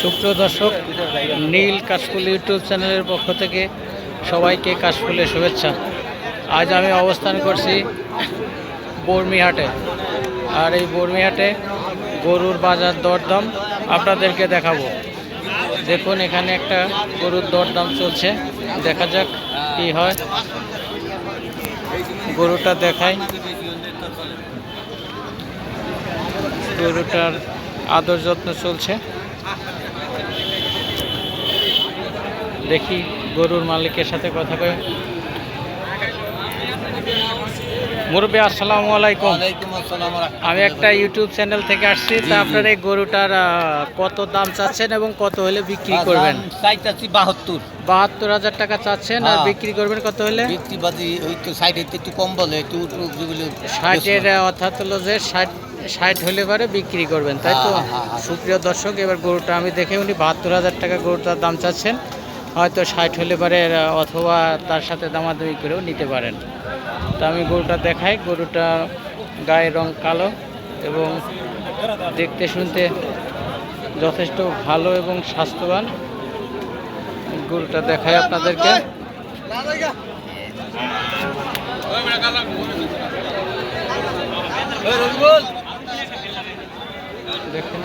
সুপ্রিয় দর্শক, নীল কাশফুল ইউটিউব চ্যানেলের পক্ষ থেকে সবাইকে কাশফুলের শুভেচ্ছা। আজ আমি অবস্থান করছি বর্মিহাটে। আর এই বর্মিহাটে গরুর বাজার দরদাম আপনাদেরকে দেখাবো। দেখুন, এখানে একটা গরুর দরদাম চলছে। দেখা যাক কি হয়। গরুটা দেখাই। গরুটার আদর যত্ন চলছে। দেখি গরুর মালিকের সাথে কথা কয়ে মুরব্বী আসসালামু আলাইকুম। আমি একটা ইউটিউব চ্যানেল থেকে আসছি তা আপনার এই গরুটার কত দাম চাচ্ছেন এবং কত হলে বিক্রি করবেন? বাহাত্তর। বাহাত্তর হাজার টাকা চাচ্ছেন আর হ্যাঁ। বিক্রি করবেন কত হলে? ওই তো একটু কম বলে একটু ষাটের অর্থাৎ হলো যে ষাট ষাট হলে পরে বিক্রি করবেন তাই তো? হ্যাঁ, হ্যাঁ। সুপ্রিয় দর্শক এবার গরুটা আমি দেখে উনি বাহাত্তর হাজার টাকা গরুটার দাম চাচ্ছেন। হয়তো ষাট হলে পারে, অথবা তার সাথে দামাদামি করেও নিতে পারেন। তো আমি গরুটা দেখাই, গরুটা গায়ের রং কালো এবং দেখতে শুনতে যথেষ্ট ভালো এবং স্বাস্থ্যবান। গরুটা দেখাই আপনাদেরকে। দেখেন।